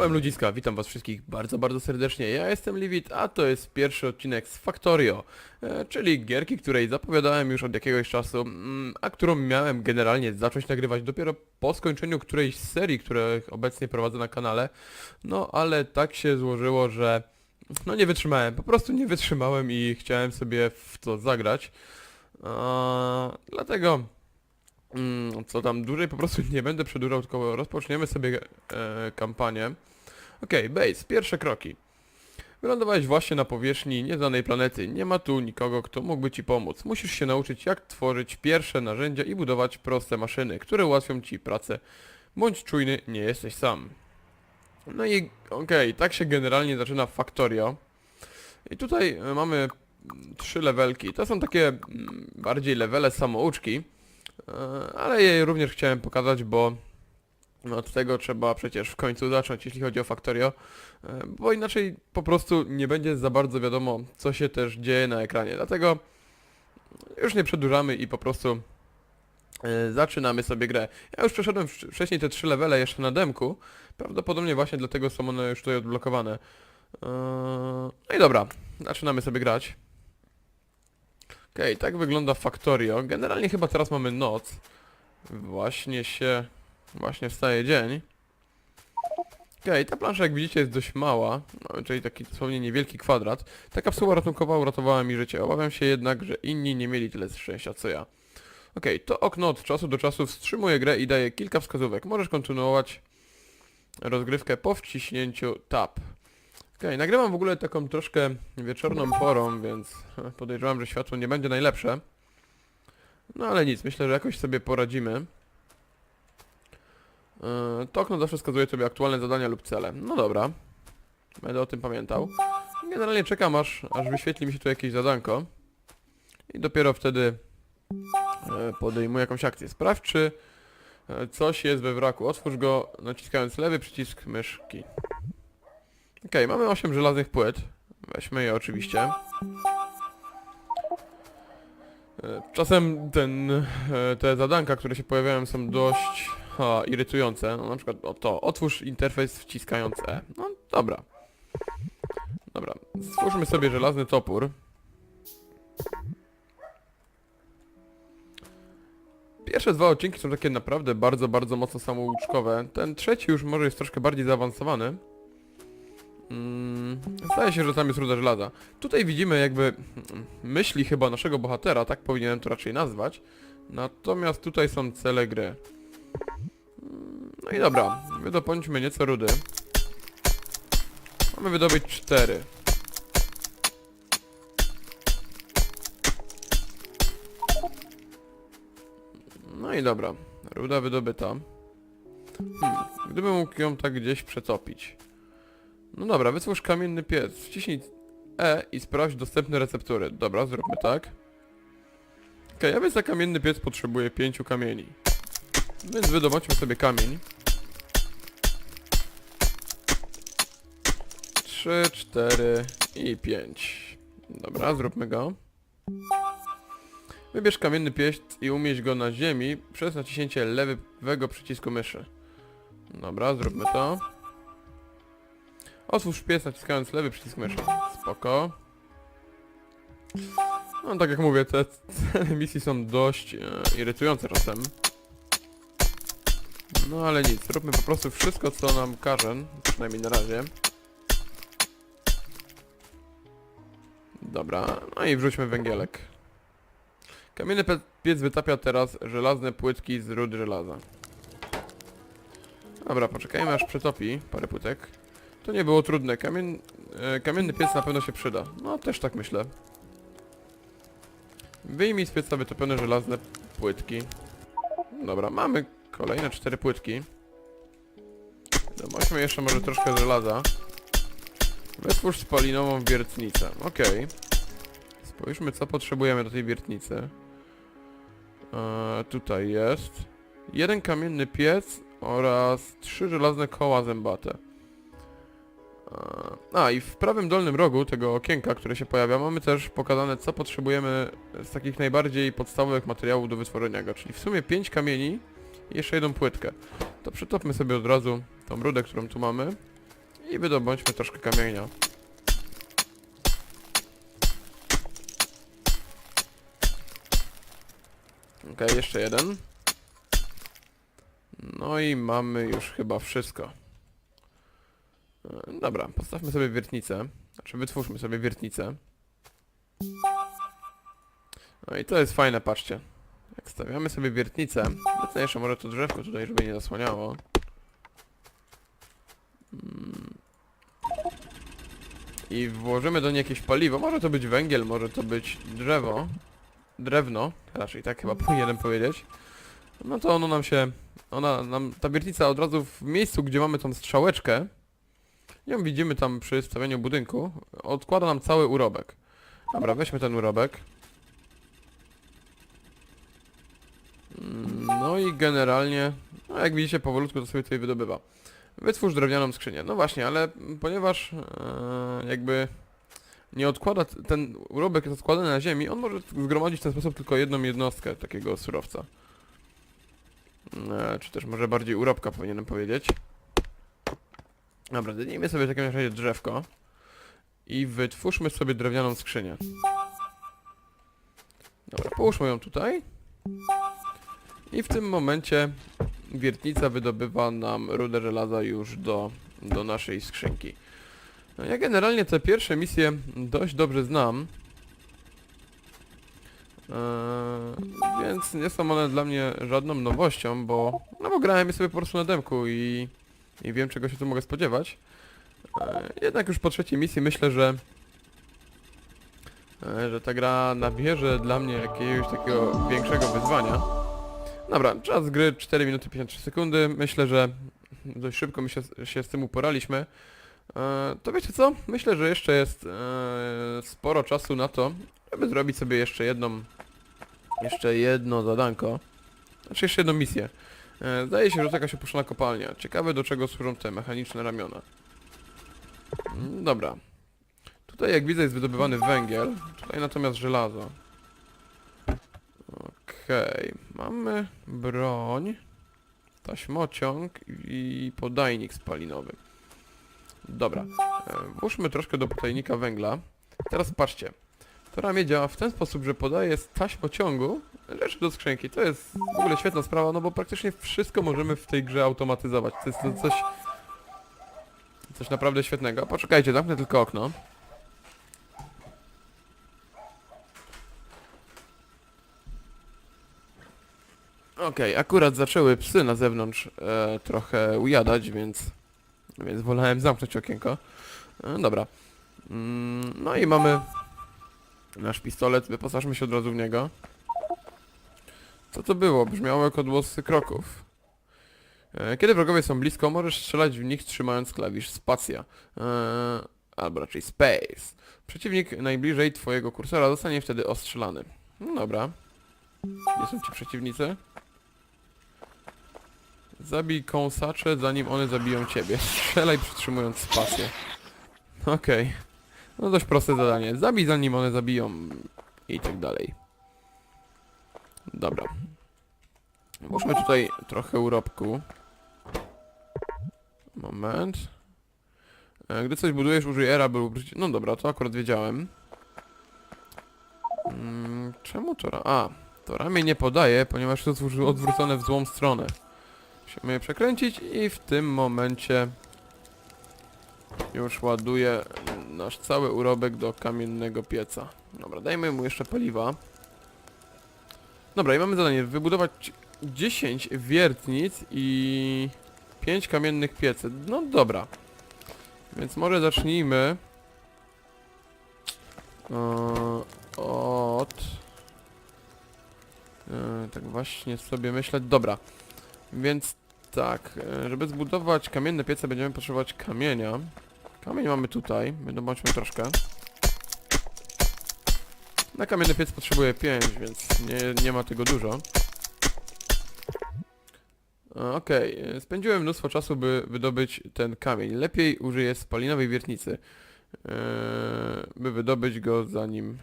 Czołem ludziska, witam was wszystkich bardzo, bardzo serdecznie. Ja jestem Livit, a to jest pierwszy odcinek z Factorio, e, czyli gierki, której zapowiadałem już od jakiegoś czasu, mm, a którą miałem generalnie zacząć nagrywać dopiero po skończeniu którejś z serii, które obecnie prowadzę na kanale. No ale tak się złożyło, że no nie wytrzymałem, po prostu nie wytrzymałem i chciałem sobie w to zagrać. A, dlatego Mm, co tam dłużej po prostu nie będę przedłużał, tylko rozpoczniemy sobie e, kampanię. Okej, base, pierwsze kroki. Wylądowałeś właśnie na powierzchni nieznanej planety. Nie ma tu nikogo, kto mógłby ci pomóc. Musisz się nauczyć, jak tworzyć pierwsze narzędzia i budować proste maszyny, które ułatwią ci pracę. Bądź czujny, nie jesteś sam. No i okej, tak się generalnie zaczyna Factorio. I tutaj e, mamy trzy levelki. To są takie mm, bardziej levele samouczki. E, ale je również chciałem pokazać, bo od tego trzeba przecież w końcu zacząć, jeśli chodzi o Factorio, e, bo inaczej po prostu nie będzie za bardzo wiadomo, co się też dzieje na ekranie. Dlatego już nie przedłużamy i po prostu e, zaczynamy sobie grę. Ja już przeszedłem wcz- wcześniej te trzy levele jeszcze na demku, prawdopodobnie właśnie dlatego są one już tutaj odblokowane. No i dobra, zaczynamy sobie grać. Okej, tak wygląda Factorio. Generalnie chyba teraz mamy noc. Właśnie się... Właśnie wstaje dzień. Okej, ta plansza jak widzicie jest dość mała, no, czyli taki dosłownie niewielki kwadrat. Ta kapsuła ratunkowa uratowała mi życie. Obawiam się jednak, że inni nie mieli tyle szczęścia co ja. Okej, to okno od czasu do czasu wstrzymuje grę i daje kilka wskazówek. Możesz kontynuować rozgrywkę po wciśnięciu tab. Okej, nagrywam w ogóle taką troszkę wieczorną porą, więc podejrzewam, że światło nie będzie najlepsze. No ale nic, myślę, że jakoś sobie poradzimy. Yy, To okno zawsze wskazuje tobie aktualne zadania lub cele. No dobra. Będę o tym pamiętał. Generalnie czekam aż, aż wyświetli mi się tu jakieś zadanko. I dopiero wtedy e, podejmuję jakąś akcję. Sprawdź czy e, coś jest we wraku. Otwórz go naciskając lewy przycisk myszki. Okej, mamy 8 żelaznych płyt. Weźmy je oczywiście. E, Czasem ten, e, te zadanka, które się pojawiają są dość ha, irytujące. No na przykład o to, otwórz interfejs wciskając E. No dobra. Dobra, stwórzmy sobie żelazny topór. Pierwsze dwa odcinki są takie naprawdę bardzo, bardzo mocno samouczkowe. Ten trzeci już może jest troszkę bardziej zaawansowany. Mm, się, że tam jest ruda żelaza. Tutaj widzimy jakby myśli chyba naszego bohatera, tak powinienem to raczej nazwać. Natomiast tutaj są cele gry. No i dobra, wydobądźmy nieco rudy. Mamy wydobyć cztery. No i dobra, ruda wydobyta. Hmm, gdybym mógł ją tak gdzieś przetopić. No dobra, wytwórz kamienny piec. Wciśnij E i sprawdź dostępne receptury. Dobra, zróbmy tak. Okej, a więc za kamienny piec potrzebuję pięciu kamieni. Więc wydobądźmy sobie kamień. Trzy, cztery i pięć. Dobra, zróbmy go. Wybierz kamienny piec i umieść go na ziemi przez naciśnięcie lewego przycisku myszy. Dobra, zróbmy to. Otwórz piec naciskając lewy przycisk myszy. Spoko. No tak jak mówię, te, te misje są dość e, irytujące czasem. No ale nic, róbmy po prostu wszystko co nam każe, przynajmniej na razie. Dobra, no i wrzućmy węgielek. Kamienny piec wytapia teraz żelazne płytki z rudy żelaza. Dobra, poczekajmy aż przetopi parę płytek. To nie było trudne. Kamien... e, Kamienny piec na pewno się przyda. No, też tak myślę. Wyjmij z pieca wytopione żelazne płytki. Dobra, mamy kolejne cztery płytki. Weźmy jeszcze może troszkę żelaza. Wytwórz spalinową wiertnicę. Okej. Spójrzmy co potrzebujemy do tej wiertnicy. Eee, tutaj jest. Jeden kamienny piec oraz trzy żelazne koła zębate. A i w prawym dolnym rogu tego okienka, które się pojawia, mamy też pokazane co potrzebujemy z takich najbardziej podstawowych materiałów do wytworzenia go, czyli w sumie 5 kamieni i jeszcze jedną płytkę. To przytopmy sobie od razu tą rudę, którą tu mamy. i wydobądźmy troszkę kamienia. Okej, jeszcze jeden. No i mamy już chyba wszystko. E, Dobra, postawmy sobie wiertnicę. Znaczy wytwórzmy sobie wiertnicę. No i to jest fajne, patrzcie. Jak stawiamy sobie wiertnicę, jeszcze może to drzewko tutaj, żeby nie zasłaniało. Mm. I włożymy do niej jakieś paliwo. Może to być węgiel, może to być drzewo. Drewno, raczej tak chyba powinienem powiedzieć. No to ono nam się... Ona nam... Ta wiertnica od razu w miejscu, gdzie mamy tą strzałeczkę, ją widzimy tam przy stawianiu budynku, odkłada nam cały urobek. Dobra, weźmy ten urobek. Mm, No i generalnie, no jak widzicie, powolutku to sobie tutaj wydobywa. Wytwórz drewnianą skrzynię. No właśnie, ale ponieważ e, jakby nie odkłada, ten urobek jest odkładany na ziemi, on może zgromadzić w ten sposób tylko jedną jednostkę takiego surowca. E, czy też może bardziej urobka powinienem powiedzieć. Dobra, dejmy sobie w takim razie drzewko i wytwórzmy sobie drewnianą skrzynię. Dobra, połóżmy ją tutaj. I w tym momencie wiertnica wydobywa nam rudę żelaza już do, do naszej skrzynki. No ja generalnie te pierwsze misje dość dobrze znam. Eee, więc nie są one dla mnie żadną nowością, bo, no bo grałem je sobie po prostu na demku i, i wiem czego się tu mogę spodziewać. Eee, jednak już po trzeciej misji myślę, że e, że ta gra nabierze dla mnie jakiegoś takiego większego wyzwania. Dobra, czas gry 4 minuty 53 sekundy. Myślę, że dość szybko my się, się z tym uporaliśmy. E, to wiecie co? Myślę, że jeszcze jest e, sporo czasu na to, żeby zrobić sobie jeszcze jedną, jeszcze jedno zadanko. Znaczy jeszcze jedną misję. E, zdaje się, że to jakaś opuszczona kopalnia. Ciekawe do czego służą te mechaniczne ramiona. Mm, Dobra. Tutaj jak widzę jest wydobywany węgiel, tutaj natomiast żelazo. Okej, mamy broń, taśmociąg i podajnik spalinowy. Dobra, e, włóżmy troszkę do podajnika węgla. Teraz patrzcie, to ramię działa w ten sposób, że podaje z taśmociągu rzeczy do skrzynki. To jest w ogóle świetna sprawa, no bo praktycznie wszystko możemy w tej grze automatyzować. To jest coś, coś naprawdę świetnego. Poczekajcie, zamknę tylko okno. Okej, akurat zaczęły psy na zewnątrz e, trochę ujadać, więc, więc wolałem zamknąć okienko. E, dobra. Mm, no i mamy nasz pistolet, wyposażmy się od razu w niego. Co to było? Brzmiało jak odgłosy kroków. E, kiedy wrogowie są blisko, możesz strzelać w nich trzymając klawisz spacja. E, albo raczej space. Przeciwnik najbliżej twojego kursora zostanie wtedy ostrzelany. No dobra. Gdzie są ci przeciwnicy? Zabij kąsacze, zanim one zabiją ciebie. Strzelaj przytrzymując spację. Okej. No dość proste zadanie. Zabij zanim one zabiją i tak dalej. Dobra. Włóżmy tutaj trochę urobku. Moment. E, Gdy coś budujesz, użyj era, by ubrzeć... No dobra, to akurat wiedziałem. Mm, czemu to... ra- A, to ramię nie podaje, ponieważ to jest odwró- odwrócone w złą stronę. Musimy je przekręcić i w tym momencie już ładuję nasz cały urobek do kamiennego pieca. Dobra, dajmy mu jeszcze paliwa. Dobra, i mamy zadanie wybudować 10 wiertnic i 5 kamiennych piecy. No dobra. Więc może zacznijmy e, od... e, tak właśnie sobie myśleć. Dobra. Więc tak, e, żeby zbudować kamienne piece będziemy potrzebować kamienia. Kamień mamy tutaj, wydobądźmy troszkę. Na kamienny piec potrzebuję 5, więc nie, nie ma tego dużo. E, Okej, e, spędziłem mnóstwo czasu, by wydobyć ten kamień. Lepiej użyję spalinowej wiertnicy, e, by wydobyć go zanim...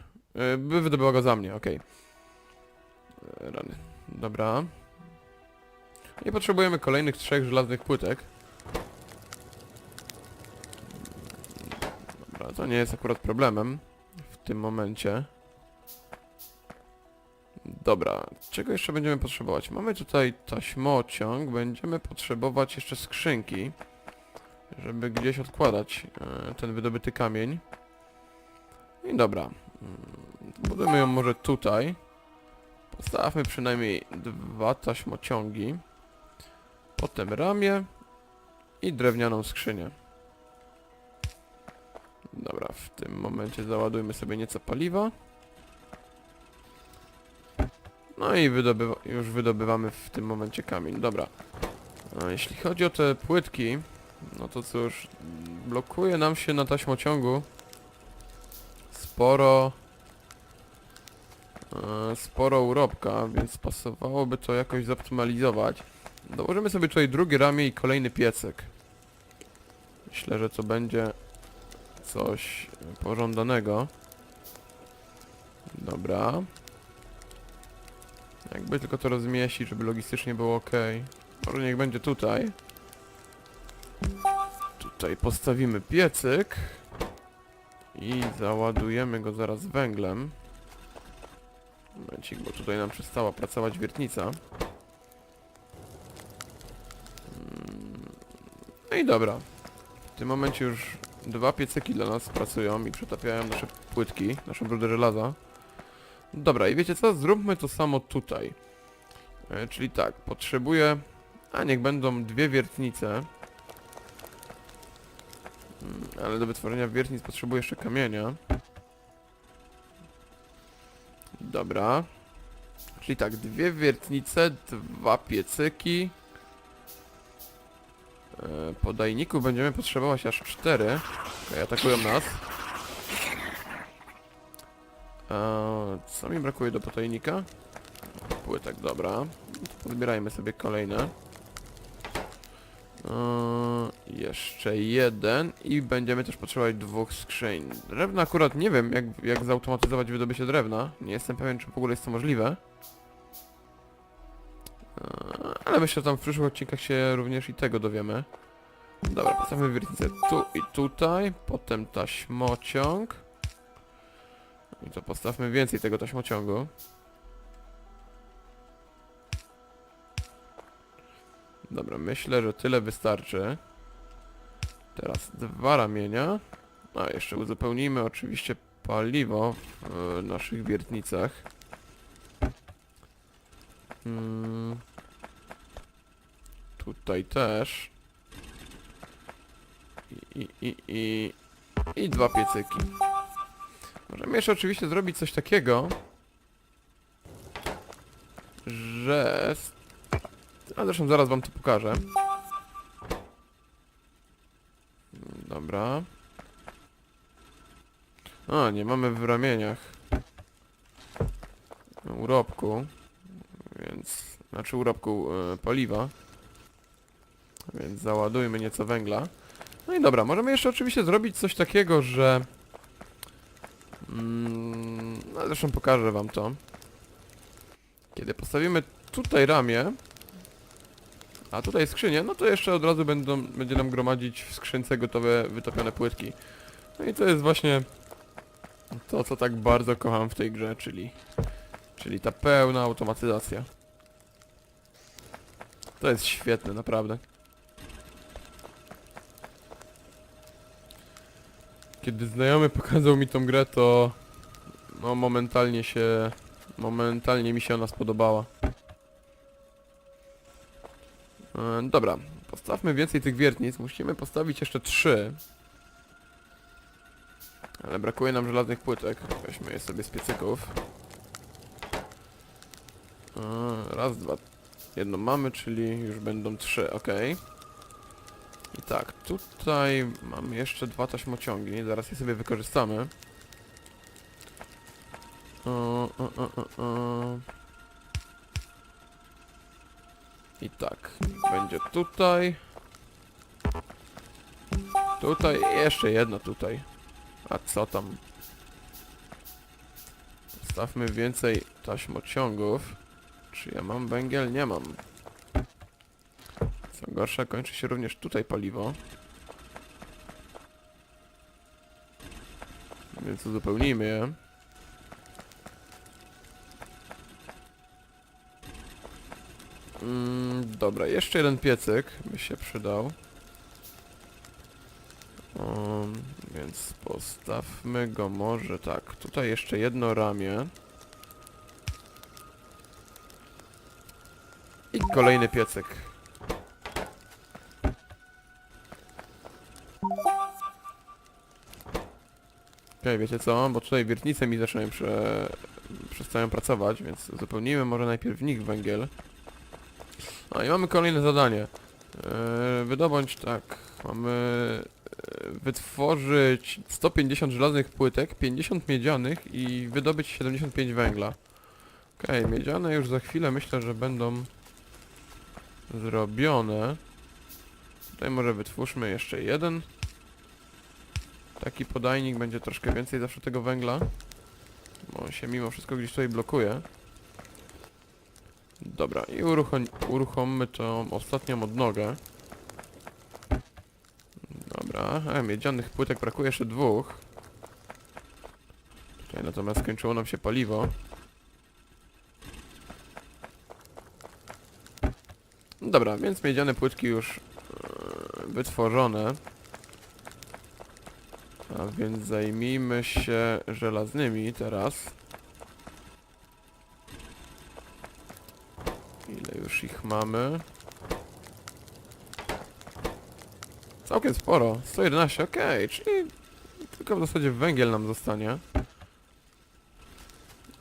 by wydobyła go za mnie, okej. E, Rany. Dobra. I potrzebujemy kolejnych trzech żelaznych płytek. to nie jest akurat problemem w tym momencie. Dobra, czego jeszcze będziemy potrzebować? Mamy tutaj taśmociąg, będziemy potrzebować jeszcze skrzynki, żeby gdzieś odkładać e, ten wydobyty kamień. I dobra, mm, budujmy ją może tutaj. Postawmy przynajmniej dwa taśmociągi, potem ramię i drewnianą skrzynię. Dobra, w tym momencie załadujmy sobie nieco paliwa. No i wydobywa już wydobywamy w tym momencie kamień. Dobra. A jeśli chodzi o te płytki, no to cóż, blokuje nam się na taśmociągu sporo e, sporo urobka, więc pasowałoby to jakoś zoptymalizować. Dołożymy sobie tutaj drugie ramię i kolejny piecek. Myślę, że to będzie coś pożądanego. Dobra. Jakby tylko to rozmieścić, żeby logistycznie było ok. Może niech będzie tutaj. Tutaj postawimy piecyk. I załadujemy go zaraz węglem. Momencik, bo tutaj nam przestała pracować wiertnica. Mm. No i dobra. W tym momencie już dwa piecyki dla nas pracują i przetapiają nasze płytki, naszą brudę żelaza. Dobra, i wiecie co? Zróbmy to samo tutaj. E, czyli tak, potrzebuję... A, niech będą dwie wiertnice. Mm, Ale do wytworzenia wiertnic potrzebuję jeszcze kamienia. Dobra. Czyli tak, dwie wiertnice, dwa piecyki. E, Podajników będziemy potrzebować aż cztery. Okej, atakują nas. Eee, co mi brakuje do potajnika? Płytek, dobra. Podbierajmy sobie kolejne. Eee, jeszcze jeden i będziemy też potrzebować dwóch skrzyń. Drewna akurat nie wiem jak, jak zautomatyzować wydobycie drewna. Nie jestem pewien czy w ogóle jest to możliwe. Eee, ale myślę, że tam w przyszłych odcinkach się również i tego dowiemy. Dobra, postawmy wiertnicę tu i tutaj, potem taśmociąg. I to postawmy więcej tego taśmociągu. Dobra, myślę, że tyle wystarczy. Teraz dwa ramienia. A, jeszcze uzupełnijmy oczywiście paliwo w naszych wiertnicach. Mm. Tutaj też. I, i, i, i, i dwa piecyki. Możemy jeszcze oczywiście zrobić coś takiego, że... A zresztą zaraz wam to pokażę. Dobra. A, nie mamy w ramieniach urobku, więc... Znaczy urobku e, paliwa. Więc załadujmy nieco węgla. No i dobra, możemy jeszcze oczywiście zrobić coś takiego, że... Mm, no zresztą pokażę wam to. Kiedy postawimy tutaj ramię, a tutaj skrzynię, no to jeszcze od razu będą, będzie nam gromadzić w skrzynce gotowe, wytopione płytki. No i to jest właśnie to, co tak bardzo kocham w tej grze, czyli, czyli ta pełna automatyzacja. To jest świetne, naprawdę. Kiedy znajomy pokazał mi tą grę, to no momentalnie się, momentalnie mi się ona spodobała. E, dobra, postawmy więcej tych wiertnic. Musimy postawić jeszcze trzy. Ale brakuje nam żelaznych płytek. Weźmy je sobie z piecyków. E, raz, dwa. Jedną mamy, czyli już będą trzy, ok. I tak, tutaj mamy jeszcze dwa taśmociągi, zaraz je sobie wykorzystamy. O, o, o, o. I tak, będzie tutaj. Tutaj jeszcze jedno tutaj. A co tam? Stawmy więcej taśmociągów. Czy ja mam węgiel? Nie mam. Co gorsza, kończy się również tutaj paliwo. Więc uzupełnijmy je. Mm, dobra, jeszcze jeden piecyk by się przydał. Um, więc postawmy go może tak. Tutaj jeszcze jedno ramię. I kolejny piecyk. Okej, wiecie co? Bo tutaj wiertnice mi zaczynają prze... przestają pracować, więc uzupełnijmy może najpierw w nich węgiel. A i mamy kolejne zadanie. Eee, wydobądź tak. Mamy e, wytworzyć 150 żelaznych płytek, 50 miedzianych i wydobyć 75 węgla. Okej, miedziane już za chwilę myślę, że będą zrobione. Tutaj może wytwórzmy jeszcze jeden. Taki podajnik będzie troszkę więcej zawsze tego węgla. Bo on się mimo wszystko gdzieś tutaj blokuje. Dobra, i uruchom, uruchommy tą ostatnią odnogę. Dobra, e, miedzianych płytek brakuje jeszcze dwóch. Tutaj natomiast skończyło nam się paliwo. Dobra, więc miedziane płytki już e, wytworzone. A więc zajmijmy się żelaznymi teraz. Ile już ich mamy? Całkiem sporo. 111, okej, czyli tylko w zasadzie węgiel nam zostanie.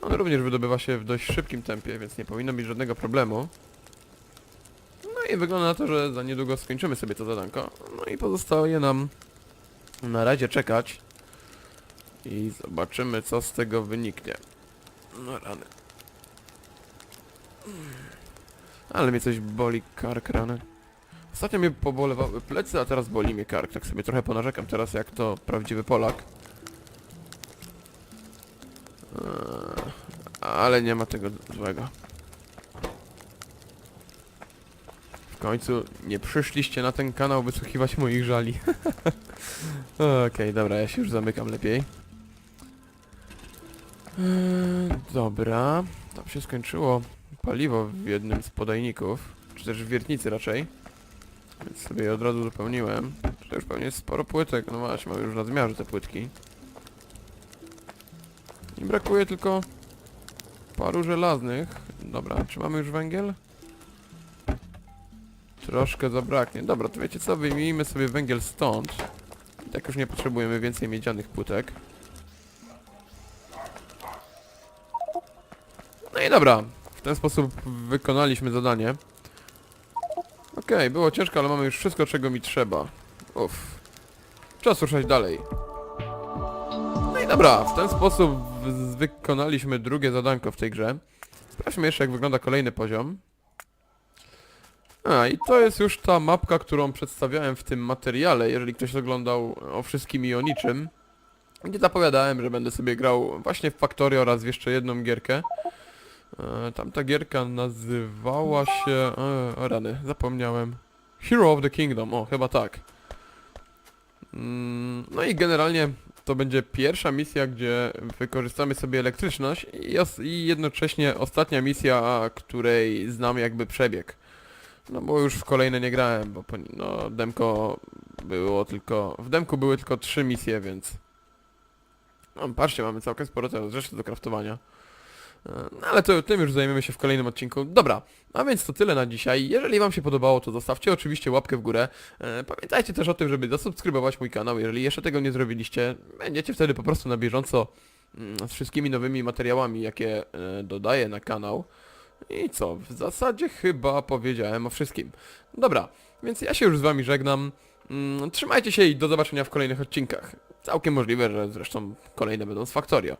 On również wydobywa się w dość szybkim tempie, więc nie powinno być żadnego problemu. No i wygląda na to, że za niedługo skończymy sobie to zadanko. No i pozostaje nam na razie czekać. I zobaczymy co z tego wyniknie. No rany. Ale mnie coś boli kark rany. Ostatnio mnie pobolewały plecy, a teraz boli mnie kark. Tak sobie trochę ponarzekam teraz jak to prawdziwy Polak. Eee, Ale nie ma tego złego. W końcu nie przyszliście na ten kanał wysłuchiwać moich żali. Okej, dobra, ja się już zamykam lepiej. Eee, dobra, tam się skończyło paliwo w jednym z podajników, czy też w wiertnicy raczej. Więc sobie je od razu dopełniłem. To już pewnie jest sporo płytek, no właśnie, mam już w nadmiarze te płytki. I brakuje tylko paru żelaznych. Dobra, czy mamy już węgiel? Troszkę zabraknie. Dobra, to wiecie co, wyjmijmy sobie węgiel stąd. I tak już nie potrzebujemy więcej miedzianych płytek. No i dobra, w ten sposób wykonaliśmy zadanie. Okej, było ciężko, ale mamy już wszystko, czego mi trzeba. Uff. Czas ruszać dalej. No i dobra, w ten sposób wykonaliśmy drugie zadanko w tej grze. Sprawdźmy jeszcze, jak wygląda kolejny poziom. A, i to jest już ta mapka, którą przedstawiałem w tym materiale, jeżeli ktoś oglądał o wszystkim i o niczym. Gdzie zapowiadałem, że będę sobie grał właśnie w Factorio oraz w jeszcze jedną gierkę. E, tamta gierka nazywała się... E, o rany, zapomniałem. Hero of the Kingdom, o, chyba tak. Mm, no i generalnie to będzie pierwsza misja, gdzie wykorzystamy sobie elektryczność i, i jednocześnie ostatnia misja, której znam jakby przebieg. No bo już w kolejne nie grałem, bo po, no demko było tylko... W demku były tylko trzy misje, więc... No patrzcie, mamy całkiem sporo teraz rzeczy do kraftowania. E, No ale to, tym już zajmiemy się w kolejnym odcinku. Dobra, a więc to tyle na dzisiaj. Jeżeli Wam się podobało, to zostawcie oczywiście łapkę w górę. E, Pamiętajcie też o tym, żeby zasubskrybować mój kanał, jeżeli jeszcze tego nie zrobiliście. Będziecie wtedy po prostu na bieżąco mm, z wszystkimi nowymi materiałami, jakie e, dodaję na kanał. I co? W zasadzie chyba powiedziałem o wszystkim. Dobra, więc ja się już z Wami żegnam. Mm, Trzymajcie się i do zobaczenia w kolejnych odcinkach. Całkiem możliwe, że zresztą kolejne będą z Factorio.